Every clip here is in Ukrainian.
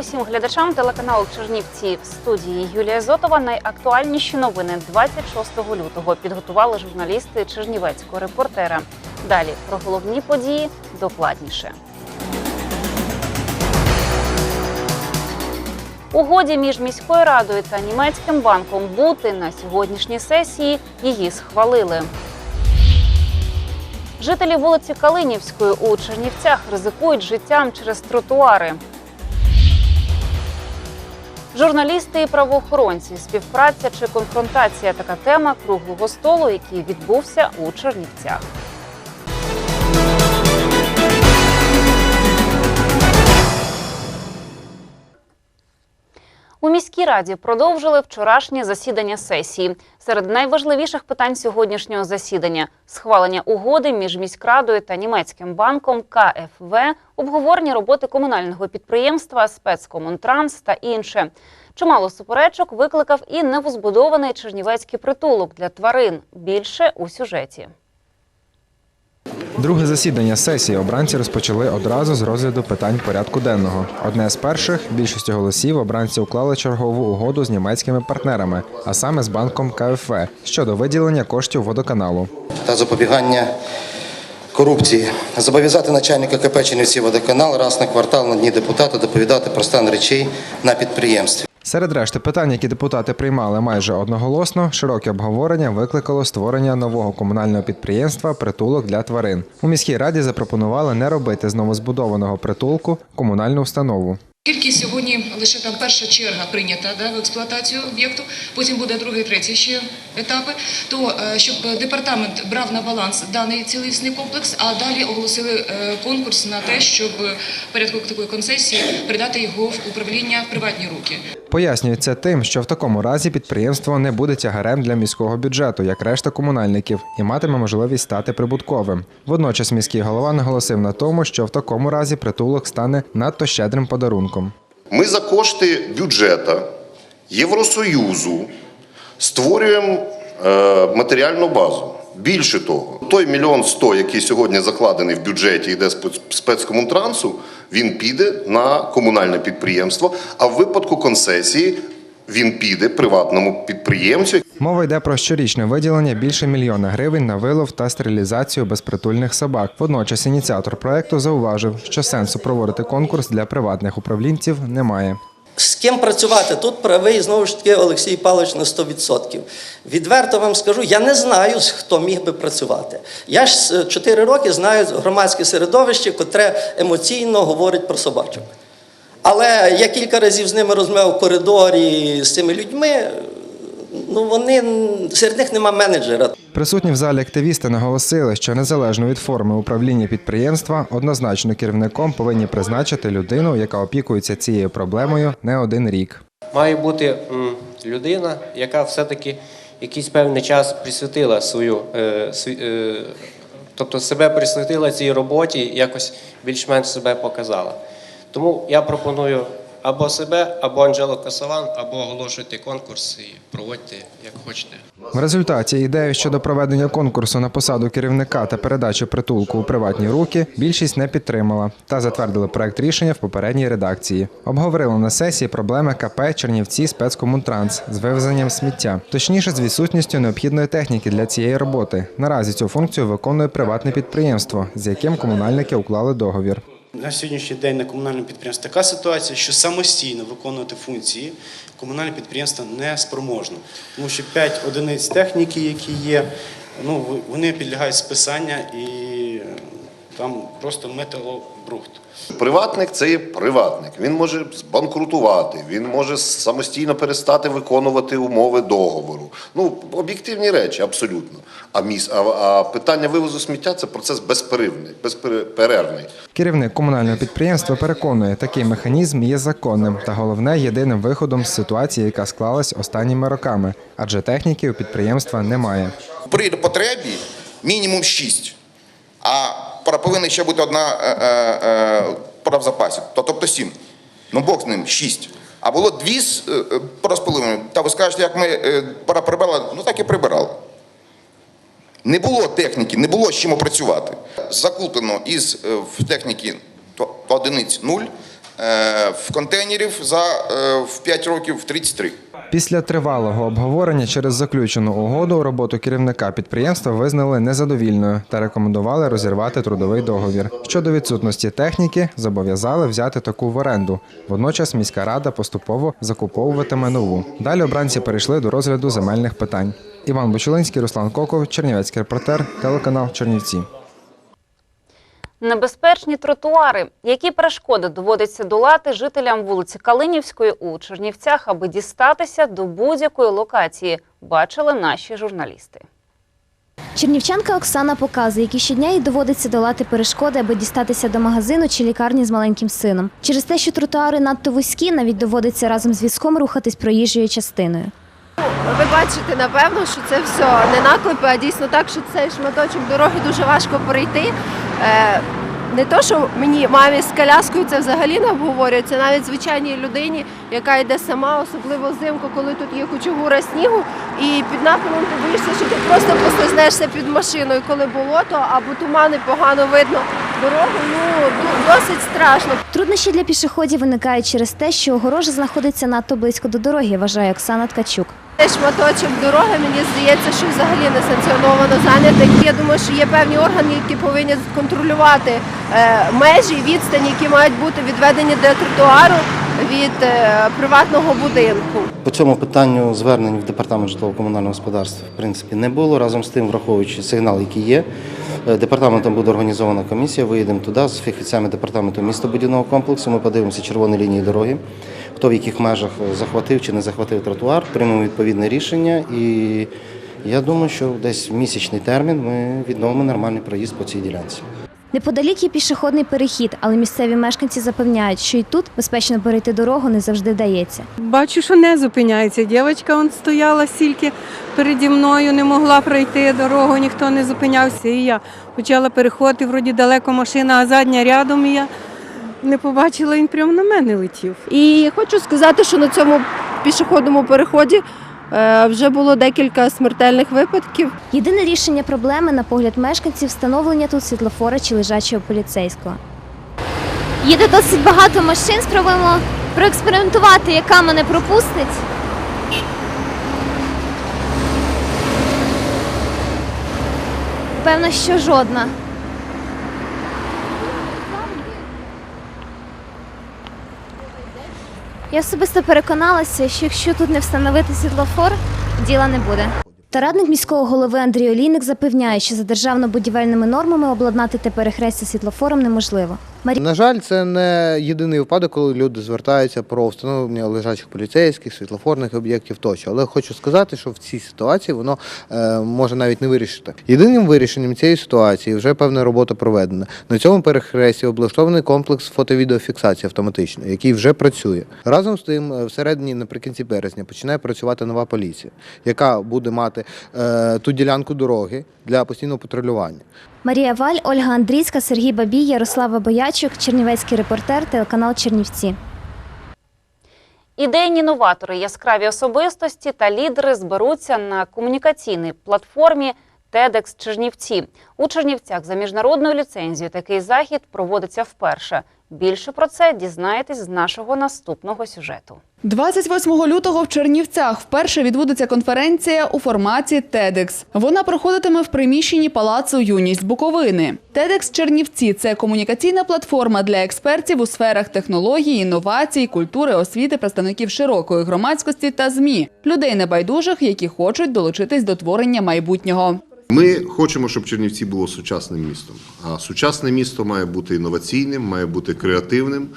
Усім глядачам телеканалу Чернівці в студії Юлія Зотова. Найактуальніші новини 26 лютого підготували журналісти Чернівецького репортера. Далі про головні події докладніше. Угоді між міською радою та німецьким банком бути на сьогоднішній сесії її схвалили. Жителі вулиці Калинівської у Чернівцях ризикують життям через тротуари. Журналісти і правоохоронці, співпраця чи конфронтація така тема круглого столу, який відбувся у Чернівцях. У міській раді продовжили вчорашнє засідання сесії. Серед найважливіших питань сьогоднішнього засідання схвалення угоди між міськрадою та німецьким банком КФВ, обговорення роботи комунального підприємства спецкомунтранс та інше. Чимало суперечок викликав і новозбудований чернівецький притулок для тварин. Більше у сюжеті. Друге засідання сесії обранці розпочали одразу з розгляду питань порядку денного. Одне з перших більшістю голосів обранці уклали чергову угоду з німецькими партнерами, а саме з банком КФВ щодо виділення коштів водоканалу. та запобігання корупції. Зобов'язати начальника КП Чернівці водоканал раз на квартал на дні депутата доповідати про стан речей на підприємстві. Серед решти питань, які депутати приймали майже одноголосно, широке обговорення викликало створення нового комунального підприємства Притулок для тварин. У міській раді запропонували не робити з новозбудованого притулку комунальну установу. Тільки сьогодні лише там перша черга прийнята да, в експлуатацію об'єкту, потім буде другий, третій ще етапи. То е, щоб департамент брав на баланс даний цілісний комплекс, а далі оголосили е, конкурс на те, щоб порядку такої концесії передати його в управління в приватні руки. Пояснюють це тим, що в такому разі підприємство не буде тягарем для міського бюджету, як решта комунальників, і матиме можливість стати прибутковим. Водночас міський голова наголосив на тому, що в такому разі притулок стане надто щедрим подарунком. Ми за кошти бюджету Євросоюзу створюємо е, матеріальну базу. Більше того, той мільйон сто, який сьогодні закладений в бюджеті, йде спец- спецкомунтрансу, він піде на комунальне підприємство. А в випадку концесії він піде приватному підприємцю, Мова йде про щорічне виділення більше мільйона гривень на вилов та стерилізацію безпритульних собак. Водночас ініціатор проекту зауважив, що сенсу проводити конкурс для приватних управлінців немає. З ким працювати? Тут правий знову ж таки Олексій Павлович на 100%. Відверто вам скажу, я не знаю, хто міг би працювати. Я ж 4 роки знаю громадське середовище, котре емоційно говорить про собачок. Але я кілька разів з ними розмовляв в коридорі з цими людьми. Ну вони серед них нема менеджера. Присутні в залі активісти наголосили, що незалежно від форми управління підприємства, однозначно керівником повинні призначити людину, яка опікується цією проблемою не один рік. Має бути людина, яка все-таки якийсь певний час присвятила свою, е, е, тобто себе присвятила цій роботі, якось більш-менш себе показала. Тому я пропоную або себе, або Анжелу Косован, або оголошуйте конкурс і проводьте як хочете. В результаті ідею щодо проведення конкурсу на посаду керівника та передачі притулку у приватні руки більшість не підтримала та затвердили проект рішення в попередній редакції. Обговорили на сесії проблеми КП Чернівці спецкомунтранс з вивезенням сміття, точніше з відсутністю необхідної техніки для цієї роботи. Наразі цю функцію виконує приватне підприємство, з яким комунальники уклали договір. На сьогоднішній день на комунальному підприємстві така ситуація, що самостійно виконувати функції комунальне підприємство не спроможно. Тому що 5 одиниць техніки, які є, ну, вони підлягають списання і там просто металобрухт. Приватник це є приватник. Він може збанкрутувати, він може самостійно перестати виконувати умови договору. Ну, об'єктивні речі, абсолютно. А, міс, а, а питання вивозу сміття це процес безперервний, безперервний. Керівник комунального підприємства переконує, такий механізм є законним та головне єдиним виходом з ситуації, яка склалась останніми роками, адже техніки у підприємства немає. при потребі мінімум 6, а повинна ще бути одна е, е, е, пора в запасі, тобто 7. Ну, Бог з ним 6. А було дві з половиною. Та ви скажете, як ми пора прибирали, ну так і прибирали. Не було техніки, не було з чим опрацювати. Закуплено із в техніки одиниць 0, е, в контейнерів за е, в 5 років 33. Після тривалого обговорення через заключену угоду роботу керівника підприємства визнали незадовільною та рекомендували розірвати трудовий договір. Щодо відсутності техніки, зобов'язали взяти таку в оренду. Водночас міська рада поступово закуповуватиме нову. Далі обранці перейшли до розгляду земельних питань. Іван Бочулинський, Руслан Коков, Чернівецький репортер, телеканал Чернівці. Небезпечні тротуари. Які перешкоди доводиться долати жителям вулиці Калинівської у Чернівцях, аби дістатися до будь-якої локації, бачили наші журналісти. Чернівчанка Оксана показує, які щодня їй доводиться долати перешкоди, аби дістатися до магазину чи лікарні з маленьким сином. Через те, що тротуари надто вузькі, навіть доводиться разом з візком рухатись проїжджою частиною. Ви бачите, напевно, що це все не наклепи, а дійсно так, що цей шматочок дороги дуже важко пройти. Е, Не то, що мені мамі з коляскою це взагалі не обговорюється, навіть звичайній людині, яка йде сама, особливо взимку, коли тут є кучугура снігу, і під напилом ти боїшся, що ти просто послизнешся під машиною, коли болото або тумани погано видно дорогу. Ну досить страшно. Труднощі для пішоходів виникають через те, що огорожа знаходиться надто близько до дороги, вважає Оксана Ткачук. Шматочок дороги, мені здається, що взагалі не санкціоновано зайнятий. Я думаю, що є певні органи, які повинні контролювати е, межі, відстані, які мають бути відведені до тротуару від е, приватного будинку. По цьому питанню звернень в департамент житлово-комунального господарства в принципі не було. Разом з тим, враховуючи сигнал, який є, е, департаментом буде організована комісія. Виїдемо туди з фахівцями департаменту містобудівного комплексу. Ми подивимося червоні лінії дороги, хто в яких межах захватив чи не захватив тротуар, приймемо відповідне рішення. І я думаю, що десь в місячний термін ми відновимо нормальний проїзд по цій ділянці. Неподалік є пішохідний перехід, але місцеві мешканці запевняють, що і тут безпечно перейти дорогу не завжди вдається. Бачу, що не зупиняється. Дівчинка он стояла стільки переді мною, не могла пройти дорогу, ніхто не зупинявся. І я почала переходити, вроді далеко машина, а задня рядом і я не побачила, він прямо на мене летів. І хочу сказати, що на цьому пішохідному переході е, вже було декілька смертельних випадків. Єдине рішення проблеми, на погляд мешканців, встановлення тут світлофора чи лежачого поліцейського. Їде досить багато машин. Спробуємо проекспериментувати, яка мене пропустить. Певно, що жодна. Я особисто переконалася, що якщо тут не встановити світлофор, діла не буде. Та радник міського голови Андрій Олійник запевняє, що за державно-будівельними нормами обладнати те перехрестя світлофором неможливо. Марі... На жаль, це не єдиний випадок, коли люди звертаються про встановлення лежачих поліцейських, світлофорних об'єктів тощо. Але хочу сказати, що в цій ситуації воно е, може навіть не вирішити. Єдиним вирішенням цієї ситуації вже певна робота проведена. На цьому перехресті облаштований комплекс фото-відеофіксації автоматичної, який вже працює. Разом з тим, е, всередині, наприкінці березня, починає працювати нова поліція, яка буде мати е, ту ділянку дороги для постійного патрулювання. Марія Валь, Ольга Андрійська, Сергій Бабій, Ярослава Боячук, Чернівецький репортер, телеканал Чернівці. Ідейні новатори, яскраві особистості та лідери зберуться на комунікаційній платформі TEDx Чернівці. У Чернівцях за міжнародною ліцензією такий захід проводиться вперше. Більше про це дізнаєтесь з нашого наступного сюжету. 28 лютого в Чернівцях вперше відбудеться конференція у форматі TEDx. Вона проходитиме в приміщенні Палацу Юність Буковини. TEDx Чернівці це комунікаційна платформа для експертів у сферах технологій, інновацій, культури, освіти, представників широкої громадськості та ЗМІ, людей небайдужих, які хочуть долучитись до творення майбутнього. Ми хочемо, щоб Чернівці було сучасним містом. А сучасне місто має бути інноваційним, має бути креативним.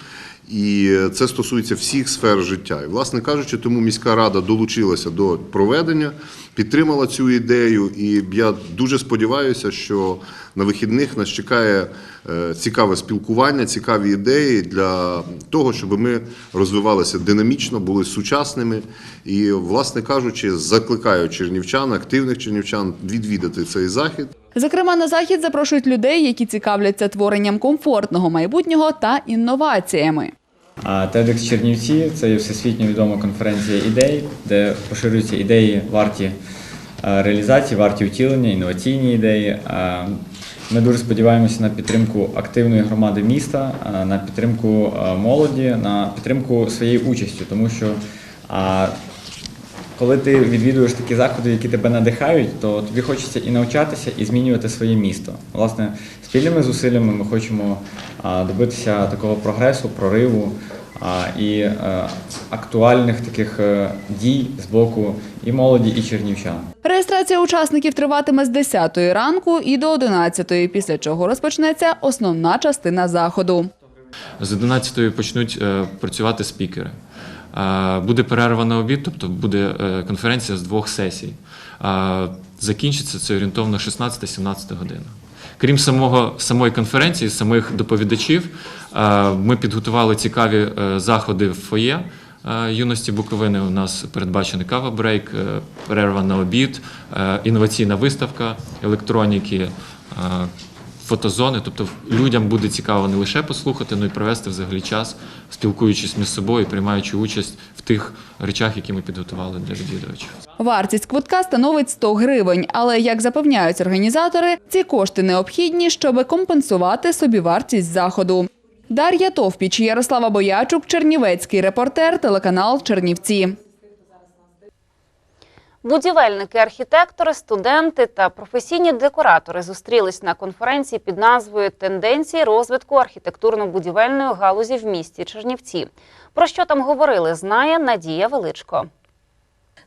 І це стосується всіх сфер життя. І, власне кажучи, тому міська рада долучилася до проведення, підтримала цю ідею. І я дуже сподіваюся, що на вихідних нас чекає е, цікаве спілкування, цікаві ідеї для того, щоб ми розвивалися динамічно, були сучасними. І, власне кажучи, закликаю чернівчан, активних чернівчан відвідати цей захід. Зокрема, на захід запрошують людей, які цікавляться творенням комфортного майбутнього та інноваціями. А TEDx Чернівці це всесвітньо відома конференція ідей, де поширюються ідеї варті е, реалізації, варті втілення, інноваційні ідеї. Е, Ми дуже сподіваємося на підтримку активної громади міста, е, на підтримку молоді, на підтримку своєї участі, тому що коли ти відвідуєш такі заходи, які тебе надихають, то тобі хочеться і навчатися, і змінювати своє місто. Власне, спільними зусиллями ми хочемо а, добитися такого прогресу, прориву а, і е, актуальних таких е, дій з боку і молоді, і чернівчан. Реєстрація учасників триватиме з 10 ранку і до 11, після чого розпочнеться основна частина заходу. З 11 почнуть е, працювати спікери. Буде перерва на обід, тобто буде е, конференція з двох сесій. Закінчиться це орієнтовно 16-17 година. Крім самого, самої конференції, самих доповідачів, ми підготували цікаві е, заходи в фоє е, юності Буковини. У нас передбачений кава-брейк, перерва на обід, інноваційна виставка електроніки. Фотозони, тобто людям буде цікаво не лише послухати, але й провести взагалі час, спілкуючись між собою, приймаючи участь в тих речах, які ми підготували для відвідувачів. Вартість квитка становить 100 гривень, але, як запевняють організатори, ці кошти необхідні, щоб компенсувати собівартість заходу. Дар'я Товпіч, Ярослава Боячук, Чернівецький репортер, телеканал Чернівці. Будівельники, архітектори, студенти та професійні декоратори зустрілись на конференції під назвою Тенденції розвитку архітектурно-будівельної галузі в місті Чернівці. Про що там говорили, знає Надія Величко.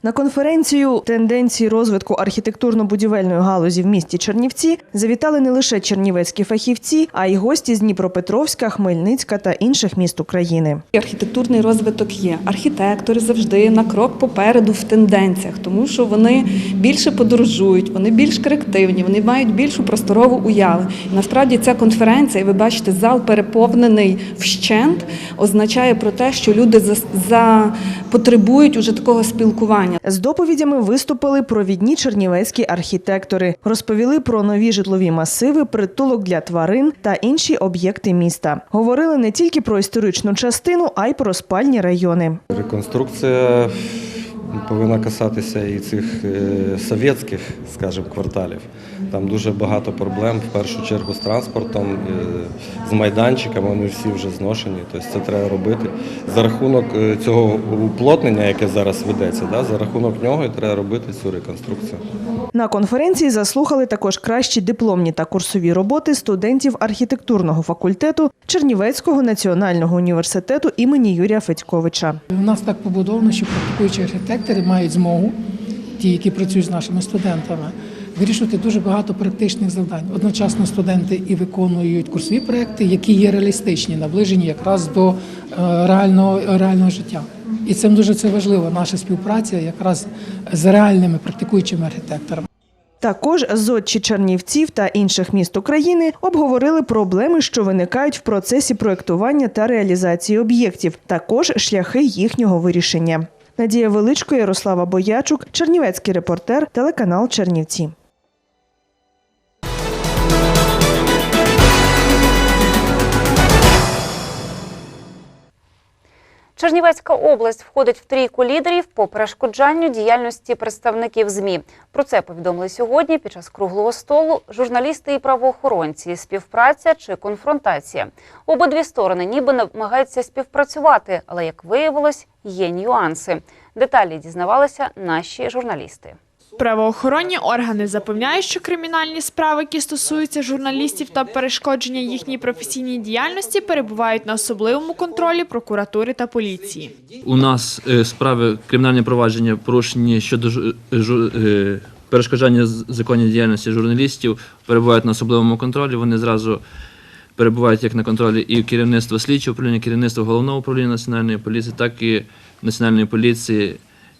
На конференцію тенденції розвитку архітектурно-будівельної галузі в місті Чернівці завітали не лише чернівецькі фахівці, а й гості з Дніпропетровська, Хмельницька та інших міст України. Архітектурний розвиток є. Архітектори завжди на крок попереду в тенденціях, тому що вони більше подорожують, вони більш креативні, вони мають більшу просторову уяву. Насправді ця конференція, і ви бачите, зал переповнений вщент, означає про те, що люди за, за потребують уже такого спілкування. З доповідями виступили провідні чернівецькі архітектори, розповіли про нові житлові масиви, притулок для тварин та інші об'єкти міста. Говорили не тільки про історичну частину, а й про спальні райони. Реконструкція повинна касатися і цих е, совєтських, скажімо, кварталів. Там дуже багато проблем, в першу чергу з транспортом, е, з майданчиками, вони всі вже зношені, тобто це треба робити. За рахунок е, цього уплотнення, яке зараз ведеться, да, за рахунок нього і треба робити цю реконструкцію. На конференції заслухали також кращі дипломні та курсові роботи студентів архітектурного факультету Чернівецького національного університету імені Юрія Федьковича. У нас так побудовано, що практикуючі архітектори мають змогу, ті, які працюють з нашими студентами, вирішувати дуже багато практичних завдань. Одночасно студенти і виконують курсові проекти, які є реалістичні, наближені якраз до е, реального, реального життя. І цим дуже це важливо, наша співпраця якраз з реальними практикуючими архітекторами. Також зодчі Чернівців та інших міст України обговорили проблеми, що виникають в процесі проектування та реалізації об'єктів, також шляхи їхнього вирішення. Надія Величко, Ярослава Боячук, Чернівецький репортер, телеканал Чернівці. Чернівецька область входить в трійку лідерів по перешкоджанню діяльності представників ЗМІ. Про це повідомили сьогодні під час круглого столу журналісти і правоохоронці. Співпраця чи конфронтація. Обидві сторони ніби намагаються співпрацювати, але як виявилось, є нюанси. Деталі дізнавалися наші журналісти. Правоохоронні органи запевняють, що кримінальні справи, які стосуються журналістів та перешкодження їхній професійній діяльності, перебувають на особливому контролі прокуратури та поліції. У нас е, справи кримінальне провадження порушені щодо жу- жу- е, перешкоджання законній діяльності журналістів перебувають на особливому контролі. Вони зразу перебувають як на контролі і керівництва слідчого управління, керівництва головного управління національної поліції, так і Національної поліції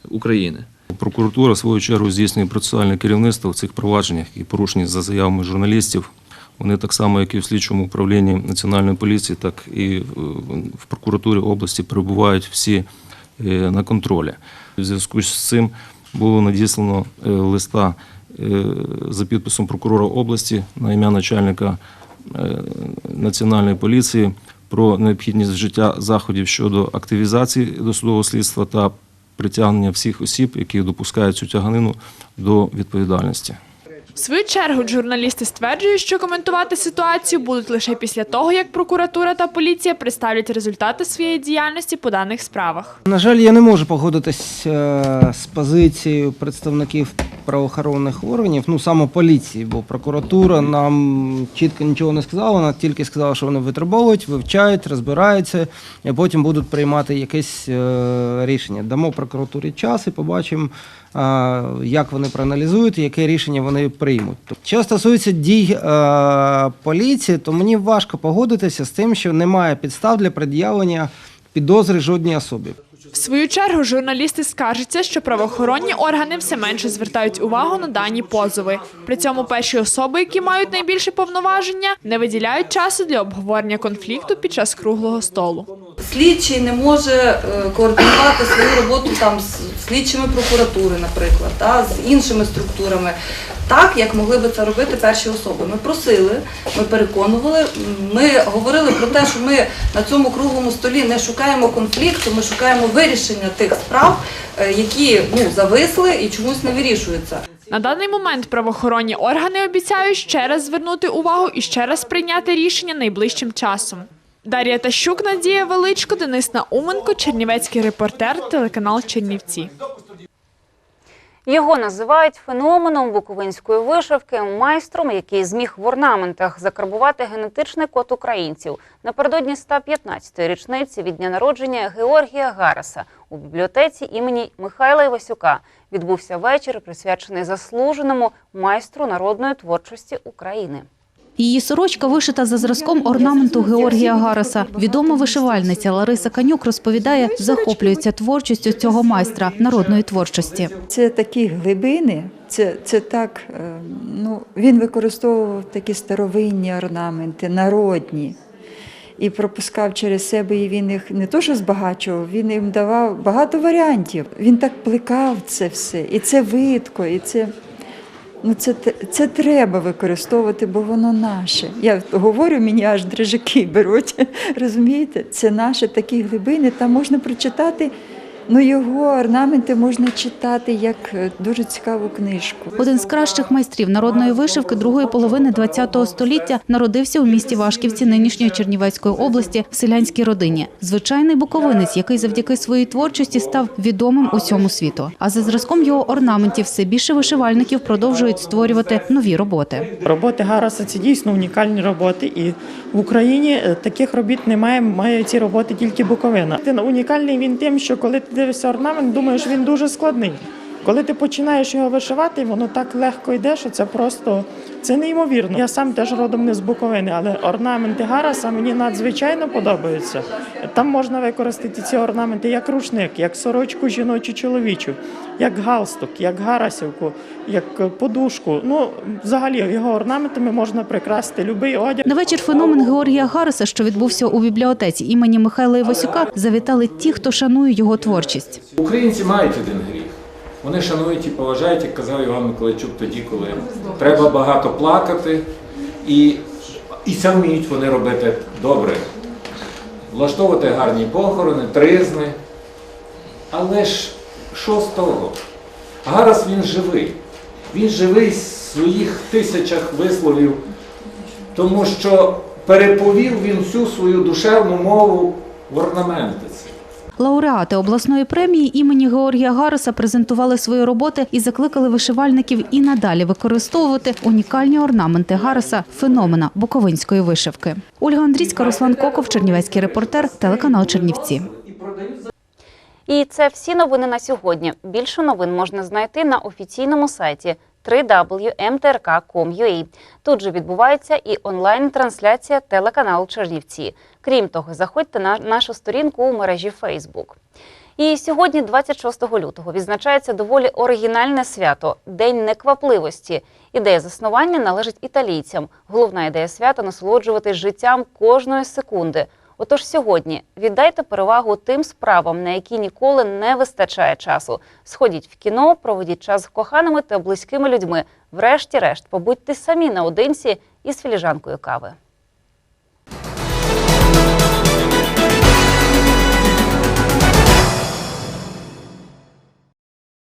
України. Прокуратура, в свою чергу, здійснює процесуальне керівництво в цих провадженнях і порушені за заявами журналістів. Вони так само, як і в слідчому управлінні Національної поліції, так і е, в прокуратурі області перебувають всі е, на контролі. В зв'язку з цим було надіслано е, листа за підписом прокурора області на ім'я начальника Національної поліції про необхідність вжиття заходів щодо активізації досудового слідства та притягнення всіх осіб, які допускають цю тяганину до відповідальності. В свою чергу журналісти стверджують, що коментувати ситуацію будуть лише після того, як прокуратура та поліція представлять результати своєї діяльності по даних справах. На жаль, я не можу погодитись е, з позицією представників правоохоронних органів, ну саме поліції, бо прокуратура нам чітко нічого не сказала, вона тільки сказала, що вони витребовують, вивчають, розбираються, і потім будуть приймати якесь е, рішення. Дамо прокуратурі час і побачимо, як вони проаналізують яке рішення вони приймуть. Що стосується дій е, поліції, то мені важко погодитися з тим, що немає підстав для пред'явлення підозри жодній особі. В свою чергу журналісти скаржаться, що правоохоронні органи все менше звертають увагу на дані позови. При цьому перші особи, які мають найбільше повноваження, не виділяють часу для обговорення конфлікту під час круглого столу. Слідчий не може е, координувати свою роботу там з слідчими прокуратури, наприклад, та, з іншими структурами, так як могли би це робити перші особи. Ми просили, ми переконували, ми говорили про те, що ми на цьому круглому столі не шукаємо конфлікту, ми шукаємо вирішення тих справ, е, які ну зависли і чомусь не вирішуються. На даний момент правоохоронні органи обіцяють ще раз звернути увагу і ще раз прийняти рішення найближчим часом. Дар'я Тащук, Надія Величко, Денис Науменко, Чернівецький репортер, телеканал Чернівці. Його називають феноменом буковинської вишивки, майстром, який зміг в орнаментах закарбувати генетичний код українців. Напередодні 115-ї річниці від дня народження Георгія Гараса у бібліотеці імені Михайла Івасюка відбувся вечір, присвячений заслуженому майстру народної творчості України. Її сорочка вишита за зразком орнаменту Георгія Гараса. Відома вишивальниця Лариса Канюк розповідає, захоплюється творчістю цього майстра народної творчості. Це такі глибини, це, це так, е, ну, він використовував такі старовинні орнаменти, народні. І пропускав через себе, і він їх не то, що збагачував, він їм давав багато варіантів. Він так плекав це все. І це видко, і це. Ну, це, це треба використовувати, бо воно наше. Я говорю, мені аж дрижаки беруть. Розумієте? Це наше такі глибини, там можна прочитати. Ну, його орнаменти можна читати як е, дуже цікаву книжку. Один з кращих майстрів народної вишивки другої половини ХХ століття народився у місті Вашківці нинішньої Чернівецької області в селянській родині. Звичайний буковинець, який завдяки своїй творчості став відомим усьому світу. А за зразком його орнаментів все більше вишивальників продовжують створювати нові роботи. Роботи Гараса це дійсно унікальні роботи, і в Україні е, таких робіт немає. Має ці роботи тільки Буковина. Унікальний він тим, що коли ти дивишся орнамент, думаєш, він дуже складний. Коли ти починаєш його вишивати, воно так легко йде, що це просто це неймовірно. Я сам теж родом не з Буковини, але орнаменти Гараса мені надзвичайно подобаються. Там можна використати ці орнаменти як рушник, як сорочку жіночу чоловічу, як галстук, як гарасівку, як подушку. Ну, взагалі, його орнаментами можна прикрасити будь-який одяг. На вечір феномен Георгія Гараса, що відбувся у бібліотеці імені Михайла Івасюка, завітали ті, хто шанує його творчість. Українці мають один гріх. Вони шанують і поважають, як казав Іван Миколайчук тоді, коли треба багато плакати, і, і це вміють вони робити добре. Влаштовувати гарні похорони, тризни. Але ж що з того? Гарас він живий. Він живий в своїх тисячах висловів, тому що переповів він всю свою душевну мову в орнаменти. Лауреати обласної премії імені Георгія Гараса презентували свої роботи і закликали вишивальників і надалі використовувати унікальні орнаменти Гараса, феномена буковинської вишивки. Ольга Андрійська, Руслан Коков, Чернівецький репортер, телеканал Чернівці. І це всі новини на сьогодні. Більше новин можна знайти на офіційному сайті www.mtrk.com.ua. Тут же відбувається і онлайн-трансляція телеканалу Чернівці. Крім того, заходьте на нашу сторінку у мережі Facebook. І сьогодні, 26 лютого, відзначається доволі оригінальне свято День неквапливості. Ідея заснування належить італійцям. Головна ідея свята насолоджуватись життям кожної секунди. Отож сьогодні віддайте перевагу тим справам, на які ніколи не вистачає часу. Сходіть в кіно, проведіть час з коханими та близькими людьми. Врешті-решт, побудьте самі наодинці із філіжанкою кави.